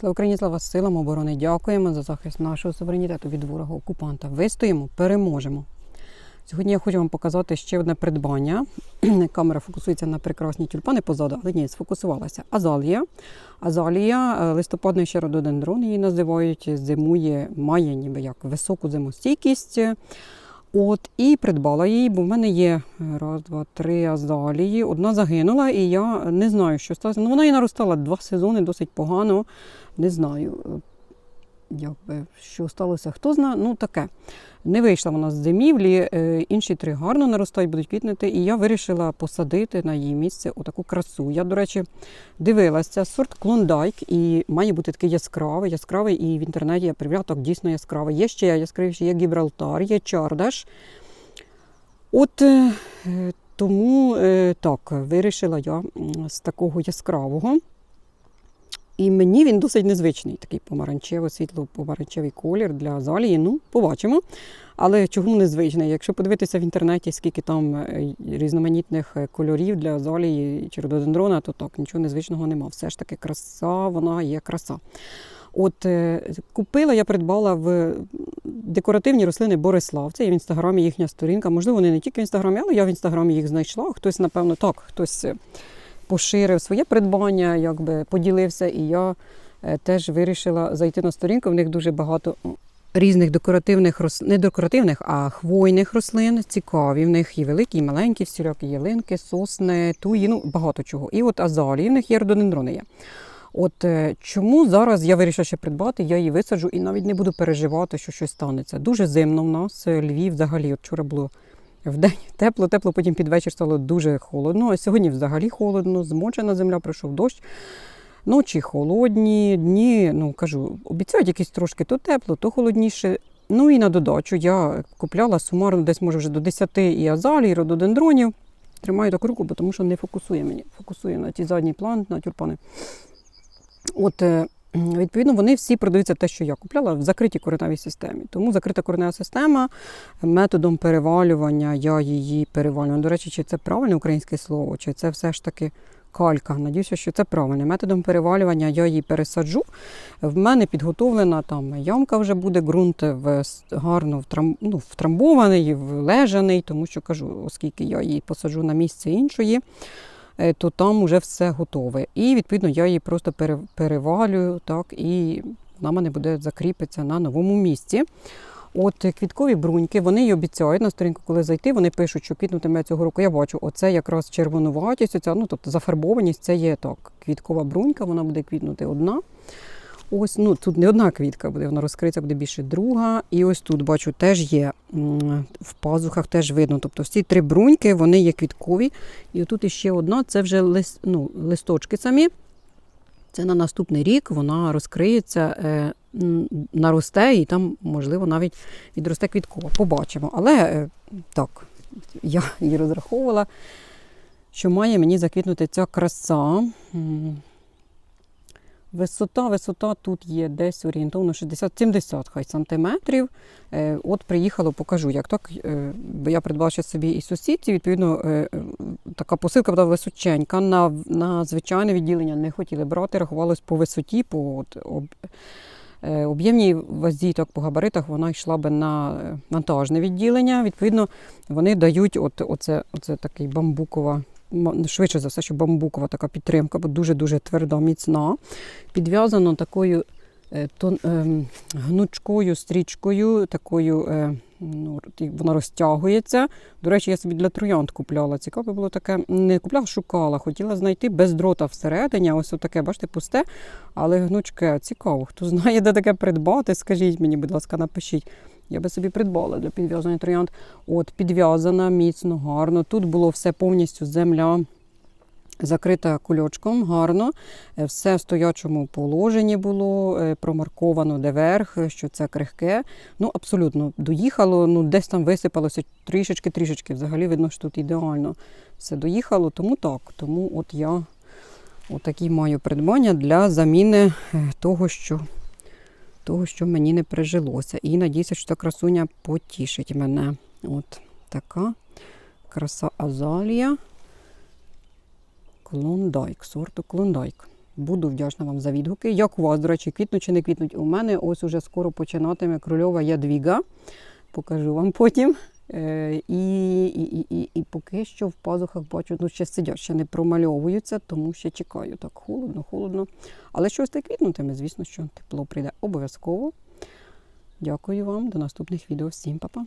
Слава Україні, слава силам оборони. Дякуємо за захист нашого суверенітету від ворога окупанта. Вистоїмо, переможемо. Сьогодні я хочу вам показати ще одне придбання. Камера фокусується на прекрасні тюльпани позаду, але ні, сфокусувалася. Азалія. Азалія, е, листопадний ще рододендрон її називають, зимує, має ніби як високу зимостійкість. От, і придбала її, бо в мене є раз, два, три азалії. Одна загинула, і я не знаю, що сталося. Ну, вона і наростала два сезони досить погано. Не знаю, е, як би, що сталося, хто знає, ну таке. Не вийшла вона з зимівлі, е, інші три гарно наростають, будуть квітнути. І я вирішила посадити на її місце отаку красу. Я, до речі, дивилася сорт клондайк і має бути такий яскравий, яскравий, і в інтернеті я перевіряла, так дійсно яскравий. Є ще яскравіші, є Гібралтар, є Чардаш. От е, е, тому так, вирішила я з такого яскравого. І мені він досить незвичний, такий помаранчево, світло-помаранчевий колір для азалії. Ну, побачимо. Але чому незвичний? Якщо подивитися в інтернеті, скільки там е, різноманітних е, кольорів для азалії чи рододендрона, то так, нічого незвичного нема. Все ж таки краса, вона є краса. От е, купила, я придбала в декоративні рослини Борислав. Це є в інстаграмі їхня сторінка. Можливо, вони не тільки в інстаграмі, але я в інстаграмі їх знайшла. Хтось, напевно, так, хтось поширив своє придбання, якби поділився, і я е, теж вирішила зайти на сторінку. В них дуже багато різних декоративних рослин, не декоративних, а хвойних рослин. Цікаві. В них і великі, і маленькі, всілякі ялинки, сосни, туї, ну багато чого. І от азалії, в них є рододендрони є. От е, чому зараз я вирішила ще придбати, я її висаджу і навіть не буду переживати, що щось станеться. Дуже зимно в нас. е, Львів взагалі, от вчора було вдень тепло, тепло, потім під вечір стало дуже холодно. А сьогодні взагалі холодно, змочена земля, пройшов дощ. Ночі холодні, дні, ну кажу, обіцяють якісь трошки то тепло, то холодніше. Ну і на додачу я купляла сумарно десь може вже до 10 і азалій, і рододендронів. Тримаю так руку, бо тому що не фокусує мені. Фокусує на ті задній план, на тюльпани. От, е, відповідно, вони всі продаються те, що я купляла, в закритій кореневій системі. Тому закрита коренева система методом перевалювання, я її перевалюю. До речі, чи це правильне українське слово, чи це все ж таки калька. Надіюся, що це правильне. Методом перевалювання я її пересаджу. В мене підготовлена там ямка вже буде, ґрунт в, гарно втрам, ну, втрамбований, влежаний, тому що кажу, оскільки я її посаджу на місце іншої то там вже все готове. І відповідно я її просто перевалюю, так, і вона мене буде закріпитися на новому місці. От е, квіткові бруньки, вони й обіцяють на сторінку, коли зайти, вони пишуть, що квітнутиме цього року. Я бачу, оце якраз червонуватість, оця, ну тобто зафарбованість, це є так. Квіткова брунька, вона буде квітнути одна. Ось, ну тут не одна квітка буде, вона розкриється, буде більше друга. І ось тут бачу, теж є в пазухах теж видно. Тобто всі три бруньки, вони є квіткові. І отут іще одна, це вже лист, ну, листочки самі. Це на наступний рік вона розкриється, е, наросте і там, можливо, навіть відросте квіткова. Побачимо. Але е, так, я її розраховувала, що має мені заквітнути ця краса. Висота, висота тут є десь орієнтовно 60-70 хай сантиметрів. Е, от приїхало, покажу, як так. Е, бо я придбала собі і сусідці, відповідно, е, така посилка була височенька. На, на звичайне відділення не хотіли брати, рахувалось по висоті, по об, об'ємній вазі, так по габаритах вона йшла би на вантажне відділення. Відповідно, вони дають от, оце, оце такий бамбукова. Швидше за все, що бамбукова така підтримка, бо дуже-дуже тверда, міцна. Підв'язано такою е, тон, ем, гнучкою стрічкою, такою, е, ну, вона розтягується. До речі, я собі для троянд купляла. Цікаве було таке, не купляла, шукала, хотіла знайти без дрота всередині. Ось таке, бачите, пусте, але гнучке. Цікаво. Хто знає, де таке придбати, скажіть мені, будь ласка, напишіть. Я би собі придбала для підв'язання троянд. От, підв'язана, міцно, гарно. Тут було все повністю земля закрита кульочком, гарно. Е, Все в стоячому положенні було, е, промарковано де верх, е, що це крихке. Ну, абсолютно доїхало, ну десь там висипалося трішечки-трішечки. Взагалі видно, що тут ідеально все доїхало, тому так. Тому от я отакі маю придбання для заміни того, що, того, що мені не прижилося. І надіюся, що ця красуня потішить мене. От така краса азалія. Клондайк, сорту клондайк. Буду вдячна вам за відгуки. Як у вас, до речі, квітнуть чи не квітнуть? У мене ось уже скоро починатиме крольова ядвіга. Покажу вам потім. Е, і, і, і, і, поки що в пазухах бачу, ну ще сидять, ще не промальовуються, тому ще чекаю. Так холодно, холодно. Але щось так квітнутиме, звісно, що тепло прийде обов'язково. Дякую вам. До наступних відео. Всім па-па.